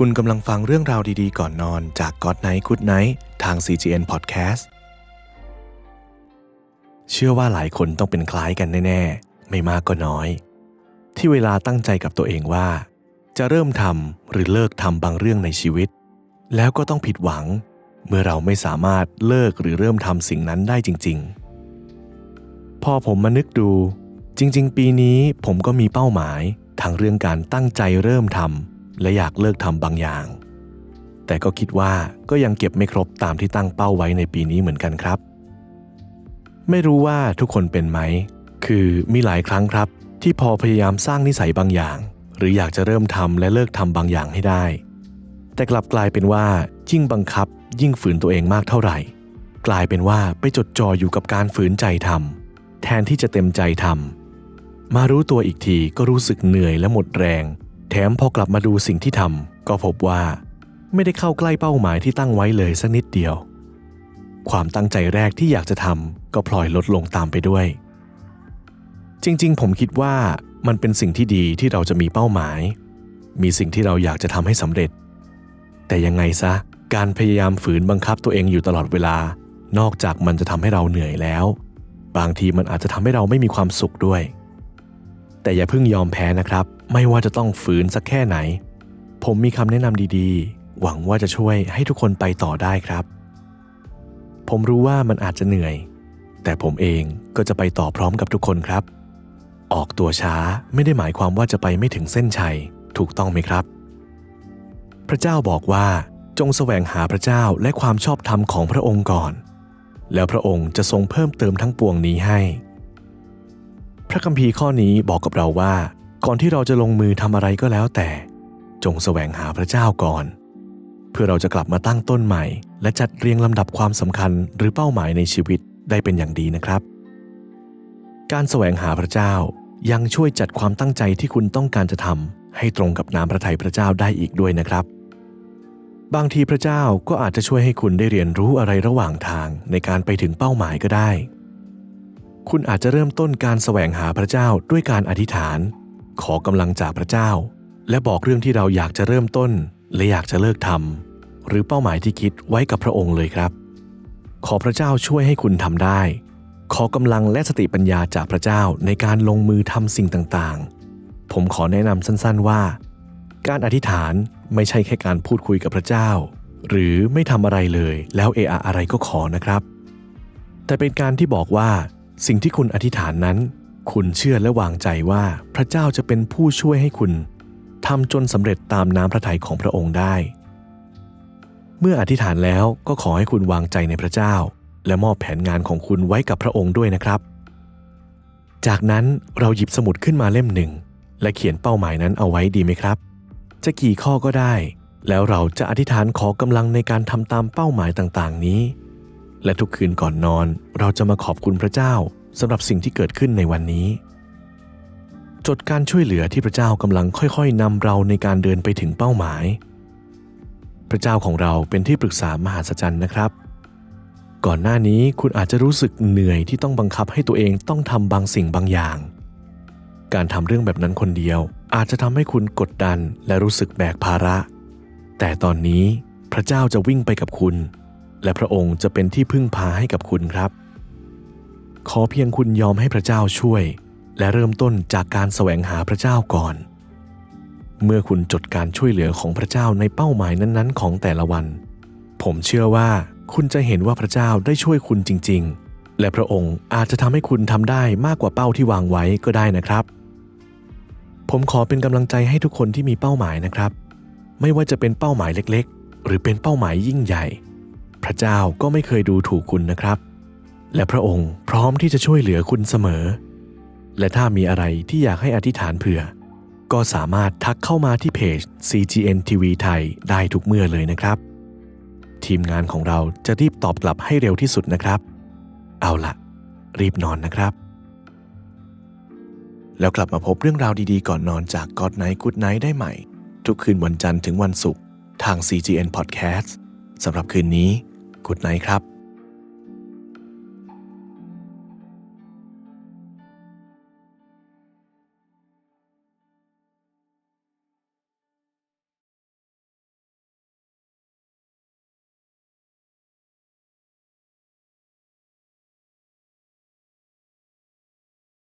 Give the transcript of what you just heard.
คุณกำลังฟังเรื่องราวดีๆ ก่อนนอนจาก God Night Good Night ทาง CGN Podcast เชื่อว่าหลายคนต้องเป็นคล้ายกันแน่ ๆ ไม่มากก็น้อย ที่เวลาตั้งใจกับตัวเองว่า จะเริ่มทำหรือเลิกทำบางเรื่องในชีวิต แล้วก็ต้องผิดหวัง เมื่อเราไม่สามารถเลิกหรือเริ่มทำสิ่งนั้นได้จริง ๆ พอผมมานึกดู จริง ๆ ปีนี้ผมก็มีเป้าหมายทั้งเรื่องการตั้งใจเริ่มทำ และอยากเลิกทำบางอย่าง แต่ก็คิดว่าก็ยังเก็บไม่ครบตามที่ตั้งเป้าไว้ในปีนี้เหมือนกันครับ ไม่รู้ว่าทุกคนเป็นไหม คือมีหลายครั้งครับ ที่พอพยายามสร้างนิสัยบางอย่าง หรืออยากจะเริ่มทำและเลิกทำบางอย่างให้ได้ แต่กลับกลายเป็นว่ายิ่งบังคับ ยิ่งฝืนตัวเองมากเท่าไหร่ กลายเป็นว่าไปจดจ่ออยู่กับการฝืนใจทำแทนที่จะเต็มใจทำมารู้ตัวอีกทีก็รู้สึกเหนื่อยและหมดแรง แถมพอกลับมาดูสิ่งที่ทำก็พบว่า ไม่ได้เข้าใกล้เป้าหมายที่ตั้งไว้เลยสักนิดเดียว ความตั้งใจแรกที่อยากจะทำก็พลอยลดลงตามไปด้วย จริงๆ ผมคิดว่ามันเป็นสิ่งที่ดีที่เราจะมีเป้าหมาย มีสิ่งที่เราอยากจะทำให้สำเร็จ แต่ยังไงซะ การพยายามฝืนบังคับตัวเองอยู่ตลอดเวลา นอกจากมันจะทำให้เราเหนื่อยแล้ว บางทีมันอาจจะทำให้เราไม่มีความสุขด้วย แต่อย่าเพิ่งยอมแพ้นะครับ ไม่ว่าจะต้องฝืนสักแค่ไหน ผมมีคำแนะนำดีๆ หวังว่าจะช่วยให้ทุกคนไปต่อได้ครับ ผมรู้ว่ามันอาจจะเหนื่อย แต่ผมเองก็จะไปต่อพร้อมกับทุกคนครับ ออกตัวช้าไม่ได้หมายความว่าจะไปไม่ถึงเส้นชัย ถูกต้องไหมครับ พระเจ้าบอกว่าจงแสวงหาพระเจ้าและความชอบธรรมของพระองค์ก่อน แล้วพระองค์จะทรงเพิ่มเติมทั้งปวงนี้ให้ พระคัมภีร์ข้อนี้บอกกับเราว่า ก่อนที่เราจะลงมือทำอะไรก็แล้วแต่ จงแสวงหาพระเจ้าก่อน เพื่อเราจะกลับมาตั้งต้นใหม่ และจัดเรียงลำดับความสำคัญหรือเป้าหมายในชีวิตได้เป็นอย่างดีนะครับ การแสวงหาพระเจ้ายังช่วยจัดความตั้งใจที่คุณต้องการจะทำให้ตรงกับน้ำพระทัยพระเจ้าได้อีกด้วยนะครับ บางทีพระเจ้าก็อาจจะช่วยให้คุณได้เรียนรู้อะไรระหว่างทางในการไปถึงเป้าหมายก็ได้ คุณอาจจะเริ่มต้นการแสวงหาพระเจ้าด้วยการอธิษฐาน ขอกำลังจากพระเจ้า และบอกเรื่องที่เราอยากจะเริ่มต้น และอยากจะเลิกทำหรือเป้าหมายที่คิดไว้กับพระองค์เลยครับ ขอพระเจ้าช่วยให้คุณทำได้ ขอกำลังและสติปัญญาจากพระเจ้าในการลงมือทำสิ่งต่างๆ ผมขอแนะนำสั้นๆว่า การอธิษฐานไม่ใช่แค่การพูดคุยกับพระเจ้า หรือไม่ทำอะไรเลยแล้วเอะอะอะไรก็ขอนะครับ แต่เป็นการที่บอกว่า สิ่งที่คุณอธิษฐานนั้น คุณเชื่อและวางใจว่าพระเจ้าจะเป็นผู้ช่วยให้คุณทำจนสำเร็จตามน้ำพระทัยของพระองค์ได้ เมื่ออธิษฐานแล้วก็ขอให้คุณวางใจในพระเจ้า และมอบแผนงานของคุณไว้กับพระองค์ด้วยนะครับ จากนั้นเราหยิบสมุดขึ้นมาเล่มหนึ่ง และเขียนเป้าหมายนั้นเอาไว้ดีไหมครับ จะกี่ข้อก็ได้ แล้วเราจะอธิษฐานขอกำลังในการทำตามเป้าหมายต่างๆ นี้ และทุกคืนก่อนนอนเราจะมาขอบคุณพระเจ้าสำหรับสิ่งที่เกิดขึ้นในวันนี้ จดการช่วยเหลือที่พระเจ้ากำลังค่อยๆนำเราในการเดินไปถึงเป้าหมาย พระเจ้าของเราเป็นที่ปรึกษามหาศจรรย์นะครับ ก่อนหน้านี้คุณอาจจะรู้สึกเหนื่อยที่ต้องบังคับให้ตัวเองต้องทำบางสิ่งบางอย่าง การทำเรื่องแบบนั้นคนเดียว อาจจะทำให้คุณกดดันและรู้สึกแบกภาระ แต่ตอนนี้พระเจ้าจะวิ่งไปกับคุณ และพระองค์จะเป็นที่พึ่งพาให้กับคุณครับ ขอเพียงคุณยอมให้พระเจ้าช่วย และเริ่มต้นจากการแสวงหาพระเจ้าก่อน เมื่อคุณจดการช่วยเหลือของพระเจ้าในเป้าหมายนั้นๆ ของแต่ละวัน ผมเชื่อว่าคุณจะเห็นว่าพระเจ้าได้ช่วยคุณจริง ๆ และพระองค์อาจจะทำให้คุณทำได้มากกว่าเป้าที่วางไว้ก็ได้นะครับ ผมขอเป็นกำลังใจให้ทุกคนที่มีเป้าหมายนะครับ ไม่ว่าจะเป็นเป้าหมายเล็ก ๆ หรือเป็นเป้าหมายยิ่งใหญ่ พระเจ้าก็ไม่เคยดูถูกคุณนะครับ และพระองค์พร้อมที่จะช่วยเหลือคุณเสมอ และถ้ามีอะไรที่อยากให้อธิษฐานเผื่อ ก็สามารถทักเข้ามาที่เพจ CGN TV ไทยได้ทุกเมื่อเลยนะครับ ทีมงานของเราจะรีบตอบกลับให้เร็วที่สุดนะครับ เอาละรีบนอนนะครับ แล้วกลับมาพบเรื่องราวดีๆ ก่อนนอนจาก God Night Good Night ได้ใหม่ ทุกคืนวันจันทร์ถึงวันศุกร์ทาง CGN Podcast สำหรับคืนนี้ Good Night ครับ